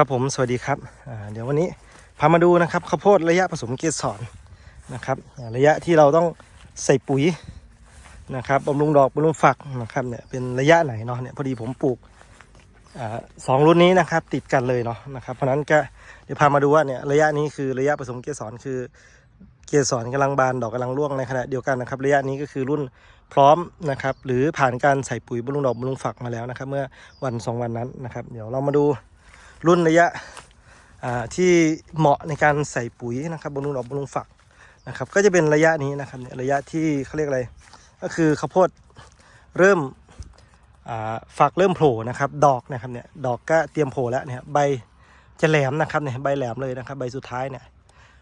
ครับผมสวัสดีครับเดี๋ยววันนี้พามาดูนะครับข้าวโพดระยะผสมเกสรนะครับ ระยะที่เราต้องใส่ปุ๋ยนะครับบำรุงดอกบำรุงฝักนะครับเนี่ยเป็นระยะไหนเนาะเนี่ยพอดีผมปลูกอสองรุ่นนี้นะครับติดกันเลยเนาะนะครับเพราะนั้นก็เดี๋ยวพามาดูว่าเนี่ยระยะนี้คือระยะผสมเกสรคือเกสรกำลังบานดอกกำลังร่วงในขณะเดียวกันนะครับระยะนี้ก็คือรุ่นพร้อมนะครับหรือผ่านการใส่ปุ๋ยบำรุงดอกบำรุงฝักมาแล้วนะครับ เมื่อวันสองวันนั้นนะครับ เดี๋ยวเรามาดู รุ่นระยะที่เหมาะในการใส่ปุ๋ยนะครับบำรุงดอกบำรุงฝักนะครับ ก็จะเป็นระยะนี้นะครับระยะที่เขาเรียกอะไร ก็คือข้าวโพดเริ่มฝักเริ่มโผล่นะครับดอกนะครับเนี่ยดอกก็เตรียมโผล่แล้วเนี่ยใบจะแหลมนะครับเนี่ยใบแหลมเลยนะครับ ใบสุดท้ายเนี่ย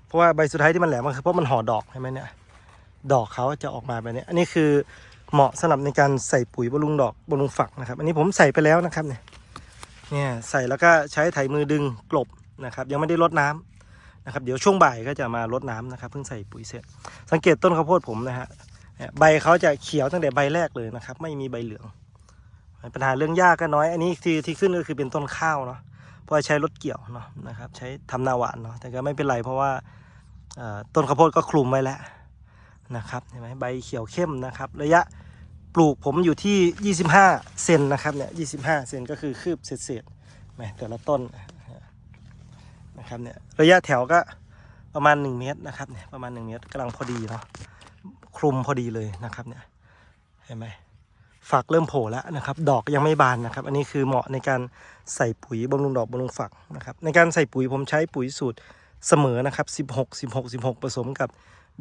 เพราะว่าใบสุดท้ายที่มันแหลมก็คือเพราะมันห่อดอกใช่ไหมเนี่ยดอกเขาจะออกมาแบบนี้อันนี้คือเหมาะสำหรับในการใส่ปุ๋ยบำรุงดอกบำรุงฝักนะครับ อันนี้ผมใส่ไปแล้วนะครับเนี่ย เนี่ยใส่แล้วก็ใช้ไถมือดึงกลบนะครับ ยังไม่ได้รดน้ำนะครับ เดี๋ยวช่วงบ่ายก็จะมารดน้ำนะครับเพิ่งใส่ปุ๋ยเสร็จ สังเกตต้นข้าวโพดผมนะฮะใบเขาจะเขียวตั้งแต่ใบแรกเลยนะครับ ไม่มีใบเหลือง ปัญหาเรื่องหญ้าก็น้อย อันนี้ที่ที่ขึ้นก็คือเป็นต้นข้าวเนาะเพราะใช้รถเกี่ยวเนาะนะครับ ใช้ทำนาหวานเนาะแต่ก็ไม่เป็นไรเพราะว่าต้นข้าวโพดก็คลุมไว้แล้วนะครับเห็นไหมใบเขียวเข้มนะครับ ระยะ ปลูกผมอยู่ที่ 25 เซนนะครับเนี่ย25 เซนก็คือคืบเศษๆแหมแต่ละต้นนะครับเนี่ยระยะแถวก็ประมาณ 1 เมตรนะครับเนี่ยประมาณ 1 เมตรกำลังพอดีเนาะคลุมพอดีเลยนะครับเนี่ยเห็นไหมฝักเริ่มโผล่แล้วนะครับ ดอกยังไม่บานนะครับ อันนี้คือเหมาะในการใส่ปุ๋ยบำรุงดอกบำรุงฝักนะครับ ในการใส่ปุ๋ยผมใช้ปุ๋ยสูตรเสมอนะครับ 16 16 16 ผสมกับ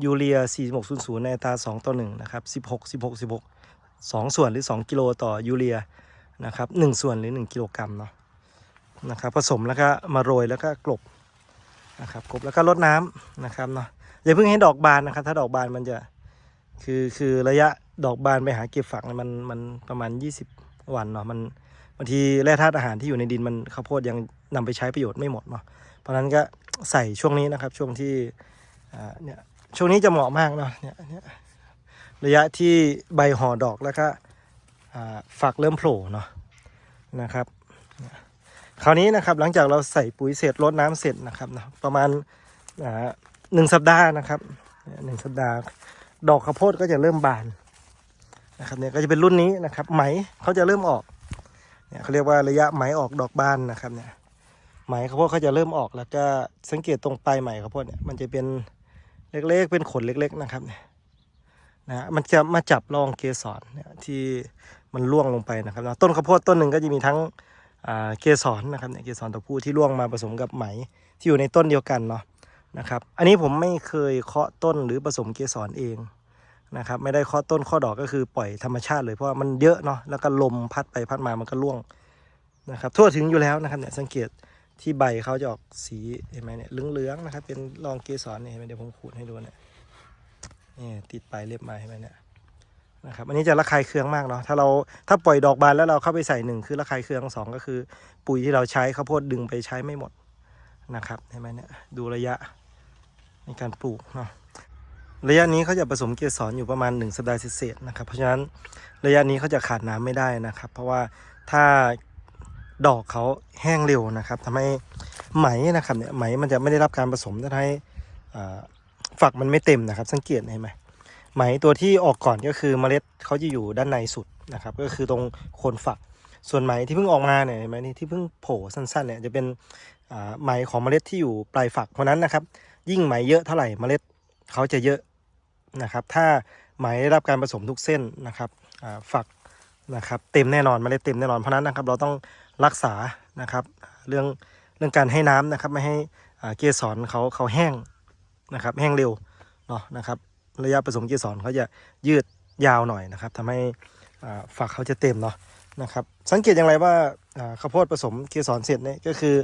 ยูเรีย 4600 ในอัตรา2ต่อ1นะครับ 16 16 16 2 ส่วนหรือ 2 กิโลต่อยูเรียนะครับ1ส่วนหรือ 1 กิโลกรัมเนาะนะครับผสมแล้วก็มาโรยแล้วก็กลบนะครับกลบแล้วก็รดน้ำนะครับเนาะอย่าเพิ่งให้ดอกบานนะครับ ถ้าดอกบานมันจะคือคือระยะดอกบานไปหาเก็บฝักมันมันประมาณ 20 วันเนาะมันบางทีแร่ธาตุอาหารที่อยู่ในดินมันข้าวโพดยังนำไปใช้ประโยชน์ไม่หมดเนาะเพราะฉะนั้นก็ใส่ช่วงนี้นะครับช่วงที่อ่าเนี่ยช่วงนี้จะเหมาะมากเนาะเนี่ยเนี่ย ระยะที่ใบห่อดอกแล้วก็อ่าฝักเริ่มโผล่เนาะนะครับ คราวนี้นะครับหลังจากเราใส่ปุ๋ยเสร็จรดน้ำเสร็จนะครับนะประมาณหนึ่งสัปดาห์นะครับหนึ่งสัปดาห์ ดอกข้าวโพดก็จะเริ่มบานนะครับเนี่ยก็จะเป็นรุ่นนี้นะครับไหมเขาจะเริ่มออกเนี่ยเขาเรียกว่าระยะไหมออกดอกบานนะครับเนี่ยไหมข้าวโพดเขาจะเริ่มออกแล้วก็สังเกตตรงปลายไหมข้าวโพดเนี่ยมันจะเป็นเล็กๆเป็นขนเล็ก ๆ นะครับเนี่ย นะมันจะมาจับรองเกสรเนี่ยที่มันร่วงลงไปนะครับนะต้นข้าวโพดต้นหนึ่งก็จะมีทั้งเกสรนะครับเนี่ยเกสรตัวผู้ที่ร่วงมาผสมกับไหมที่อยู่ในต้นเดียวกันเนาะนะครับ อันนี้ผมไม่เคยเคาะต้นหรือผสมเกสรเองนะครับ ไม่ได้เคาะต้นเคาะดอกก็คือปล่อยธรรมชาติเลยเพราะว่ามันเยอะเนาะแล้วก็ลมพัดไปพัดมามันก็ร่วงนะครับ ทั่วถึงอยู่แล้วนะครับเนี่ยสังเกตที่ใบเขาจะออกสีเห็นไหมเนี่ยเหลืองๆนะครับเป็นรองเกสรเนี่ยเห็นไหมเดี๋ยวผมขูดให้ดูเนี่ย นี่ติดปลายเล็บมาเห็นไหมเนี่ยนะครับอันนี้จะระคายเคืองมากเนาะถ้าเราถ้าปล่อยดอกบานแล้วเราเข้าไปใส่หนึ่งคือระคายเคืองสองก็คือ ปุ๋ยที่เราใช้ข้าวโพดดึงไปใช้ไม่หมดนะครับเห็นไหมเนี่ยดูระยะในการปลูกเนาะระยะนี้เขาจะผสมเกสรอยู่ประมาณ 1 สัปดาห์เศษนะครับ เพราะฉะนั้นระยะนี้เขาจะขาดน้ำไม่ได้นะครับ เพราะว่าถ้าดอกเขาแห้งเร็วนะครับทำให้ไหมนะครับเนี่ยไหมมันจะไม่ได้รับการผสมทำให้อ่า ฝักมันไม่เต็มนะครับ สังเกตเห็นไหมไหมตัวที่ออกก่อนก็คือเมล็ดเขาจะอยู่ด้านในสุดนะครับ ก็คือตรงโคนฝัก ส่วนไหมที่เพิ่งออกมาเนี่ยเห็นไหมนี่ที่เพิ่งโผล่สั้นๆเนี่ยจะเป็นอ่าไหมของเมล็ดที่อยู่ปลายฝักเพราะนั้นนะครับ ยิ่งไหมเยอะเท่าไหร่เมล็ดเขาจะเยอะนะครับ ถ้าไหมได้รับการผสมทุกเส้นนะครับอ่าฝักนะครับเต็มแน่นอนเมล็ดเต็มแน่นอนเพราะนั้นนะครับเราต้องรักษานะครับ เรื่องเรื่องการให้น้ำนะครับไม่ให้อ่าเกสรเขาเขาแห้ง นะครับแห้งเร็วเนาะนะครับระยะผสมเกสรเขาจะยืดยาวหน่อยนะครับทำให้อ่าฝักเขาจะเต็มเนาะนะครับสังเกตอย่างไรว่าอ่าข้าวโพดผสมเกสรเสร็จเนี่ยก็คือ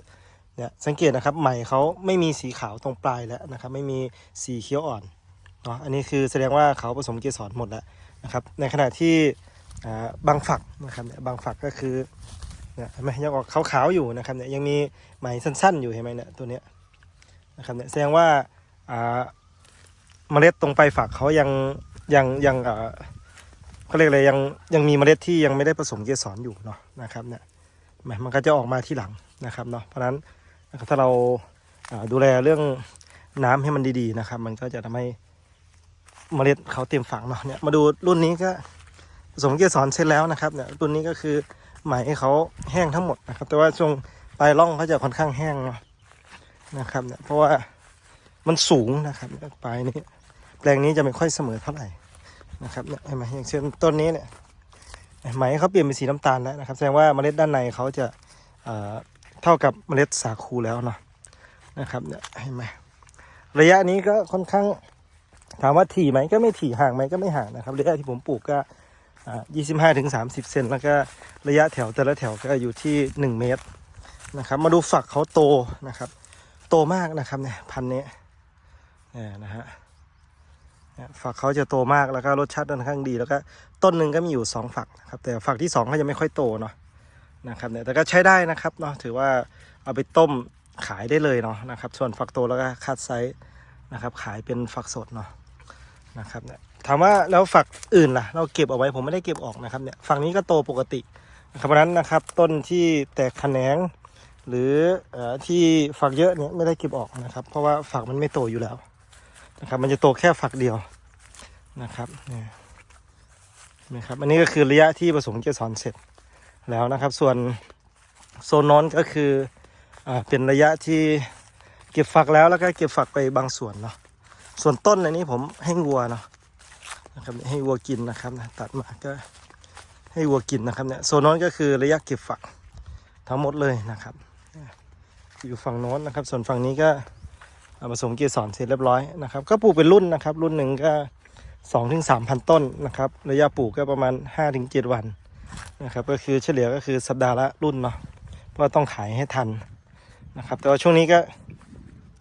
เนี่ยสังเกตนะครับไหมเขาไม่มีสีขาวตรงปลายแล้วนะครับไม่มีสีเขียวอ่อนเนาะอันนี้คือแสดงว่าเขาผสมเกสรหมดแล้วนะครับในขณะที่อ่าบางฝักนะครับบางฝักก็คือเนี่ยเห็นไหมยังออกขาวๆอยู่นะครับเนี่ยยังมีไหมสั้นๆอยู่เห็นไหมเนี่ยตัวเนี้ยนะครับเนี่ยแสดงว่า เมล็ดตรงปลายฝักเขายังยังยังเขาเรียกอะไรยังยังมีเมล็ดที่ยังไม่ได้ผสมเกสรอยู่เนาะนะครับเนี่ยมมันก็จะออกมาที่หลังนะครับเนาะเพราะฉะนั้นถ้าเราาดูแลเรื่องน้ำให้มันดีๆนะครับ มันก็จะทำให้เมล็ดเขาเต็มฝังเนาะเนี่ยมาดูรุ่นนี้ก็ผสมเกสรเสร็จแล้วนะครับเนี่ยรุ่นนี้ก็คือไหมเขาแห้งทั้งหมดนะครับ แต่ว่าช่วงปลายร่องเขาจะค่อนข้างแห้งเนาะนะครับเนี่ยเพราะว่า มันสูงนะครับปลายนี้แปลงนี้จะไม่ค่อยเสมอเท่าไหร่นะครับเนี่ยเห็นไหมอย่างเช่นต้นนี้เนี่ยไหมเขาเปลี่ยนเป็นสีน้ำตาลแล้วนะครับ แสดงว่าเมล็ดด้านในเขาจะเท่ากับเมล็ดสาคูแล้วเนาะนะครับเนี่ยเห็นไหมระยะนี้ก็ค่อนข้างถามว่าถี่ไหมก็ไม่ถี่ห่างไหมก็ไม่ห่างนะครับระยะที่ผมปลูกก็ยี่สิบห้าถึงสามสิบเซนแล้วก็ระยะแถวแต่ละแถวก็อยู่ที่หนึ่งเมตรนะครับ มาดูฝักเขาโตนะครับ โตมากนะครับเนี่ยพันธุ์นี้ นี่ยนะฮะฝักเขาจะโตมากแล้วก็รสชาติค่อนข้างดี แล้วก็ต้นหนึ่งก็มีอยู่สองฝักนะครับแต่ฝักที่สองเขาจะไม่ค่อยโตเนาะนะครับเนี่ยแต่ก็ใช้ได้นะครับเนาะถือว่าเอาไปต้มขายได้เลยเนาะนะครับ ส่วนฝักโตแล้วก็คัดไซส์นะครับขายเป็นฝักสดเนาะนะครับเนี่ยถามว่าแล้วฝักอื่นล่ะ เราเก็บเอาไว้ผมไม่ได้เก็บออกนะครับเนี่ยฝักนี้ก็โตปกตินะครับเพราะนั้นนะครับต้นที่แตกแขนง หรืออที่ฝักเยอะเนี่ยไม่ได้เก็บออกนะครับ เพราะว่าฝักมันไม่โตอยู่แล้ว นะครับ มันจะโตแค่ฝักเดียวนะครับนี่นะครับ อันนี้ก็คือระยะที่ผสมเกสรเสร็จแล้วนะครับ ส่วนโซนนอนก็คืออ่าเป็นระยะที่เก็บฝักแล้วแล้วก็เก็บฝักไปบางส่วนเนาะ ส่วนต้นในนี้ผมให้วัวเนาะนะครับให้วัวกินนะครับนะตัดมาก็ให้วัวกินนะครับเนี่ยโซนนอนก็คือระยะเก็บฝักทั้งหมดเลยนะครับ อยู่ฝั่งโน้นนะครับ ส่วนฝั่งนี้ก็ ผสมเกสรเสร็จเรียบร้อยนะครับ ก็ปลูกเป็นรุ่นนะครับ รุ่นหนึ่งก็สองถึงสามพันต้นนะครับ ระยะปลูกก็ประมาณห้าถึงเจ็ดวันนะครับ ก็คือเฉลี่ยก็คือสัปดาห์ละรุ่นเนาะเพราะต้องขายให้ทันนะครับ แต่ว่าช่วงนี้ก็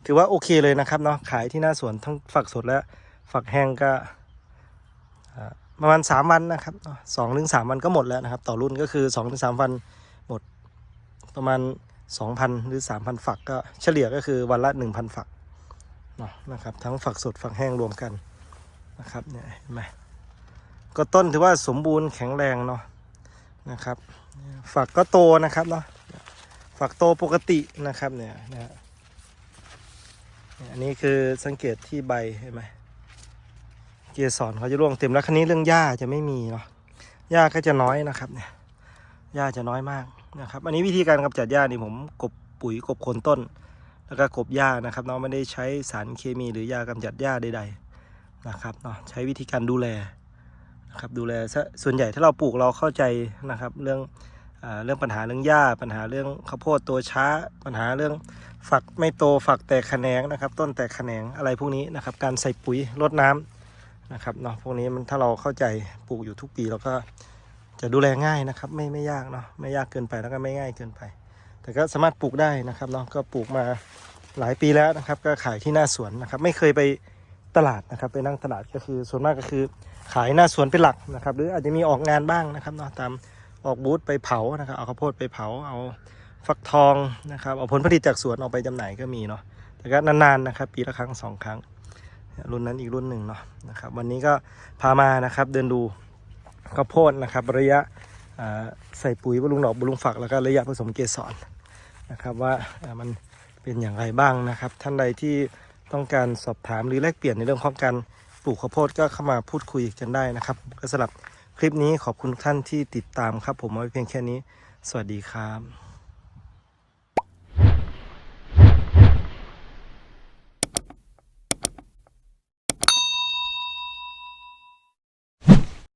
ถือว่าโอเคเลยนะครับเนาะขายที่หน้าสวนทั้งฝักสดและฝักแห้งก็ประมาณสามวันนะครับสองถึงสามวันก็หมดแล้วนะครับ ต่อรุ่นก็คือสองถึงสามวันหมดประมาณสองพันหรือสามพันฝักก็เฉลี่ยก็คือวันละหนึ่งพันฝัก นาะนะครับ ทั้งฝักสดฝักแห้งรวมกันนะครับเนี่ยเห็นไหมก็ต้นถือว่าสมบูรณ์แข็งแรงเนาะนะครับ ฝักก็โตนะครับเนาะฝักโตปกตินะครับเนี่ยนะฮะอันนี้คือสังเกตที่ใบเห็นไหมเกสรเขาจะร่วงเต็มแล้วคันนี้เรื่องหญ้าจะไม่มีเนาะหญ้าก็จะน้อยนะครับเนี่ยหญ้าจะน้อยมากนะครับ อันนี้วิธีการกำจัดหญ้านี่ผมกบปุ๋ยกบโคนต้น แล้วก็กบหญ้านะครับเนาะไม่ได้ใช้สารเคมีหรือยากำจัดหญ้าใดๆนะครับเนาะใช้วิธีการดูแลนะครับดูแลส่วนใหญ่ถ้าเราปลูกเราเข้าใจนะครับเรื่องเรื่องปัญหาเรื่องหญ้าปัญหาเรื่องข้าวโพดตัวช้า ปัญหาเรื่องฝักไม่โตฝักแตกแขนงนะครับ ต้นแตกแขนงอะไรพวกนี้นะครับ การใส่ปุ๋ยรดน้ำนะครับเนาะพวกนี้มันถ้าเราเข้าใจปลูกอยู่ทุกปีเราก็จะดูแลง่ายนะครับ ไม่ไม่ยากเนาะไม่ยากเกินไปแล้วก็ไม่ง่ายเกินไป แต่ก็สามารถปลูกได้นะครับเนาะก็ปลูกมาหลายปีแล้วนะครับ ก็ขายที่หน้าสวนนะครับ ไม่เคยไปตลาดนะครับ ไปนั่งตลาดก็คือส่วนมากก็คือขายหน้าสวนเป็นหลักนะครับ หรืออาจจะมีออกงานบ้างนะครับเนาะตามออกบูธไปเผานะครับเอาข้าวโพดไปเผาเอาฟักทองนะครับเอาผลผลิตจากสวนออกไปจำหน่ายก็มีเนาะแต่ก็นานๆนะครับ ปีละครั้งสองครั้ง รุ่นนั้นอีกรุ่นหนึ่งเนาะนะครับ วันนี้ก็พามานะครับเดินดูข้าวโพดนะครับ ระยะใส่ปุ๋ยบำรุงดอกบำรุงฝักแล้วก็ระยะผสมเกสร นะครับว่ามันเป็นอย่างไรบ้างนะครับ ท่านใดที่ต้องการสอบถามหรือแลกเปลี่ยนในเรื่องของการปลูกข้าวโพดก็เข้ามาพูดคุยกันได้นะครับ ก็สำหรับคลิปนี้ขอบคุณทุกท่านที่ติดตามครับ ผมเอาไว้เพียงแค่นี้ สวัสดีครับ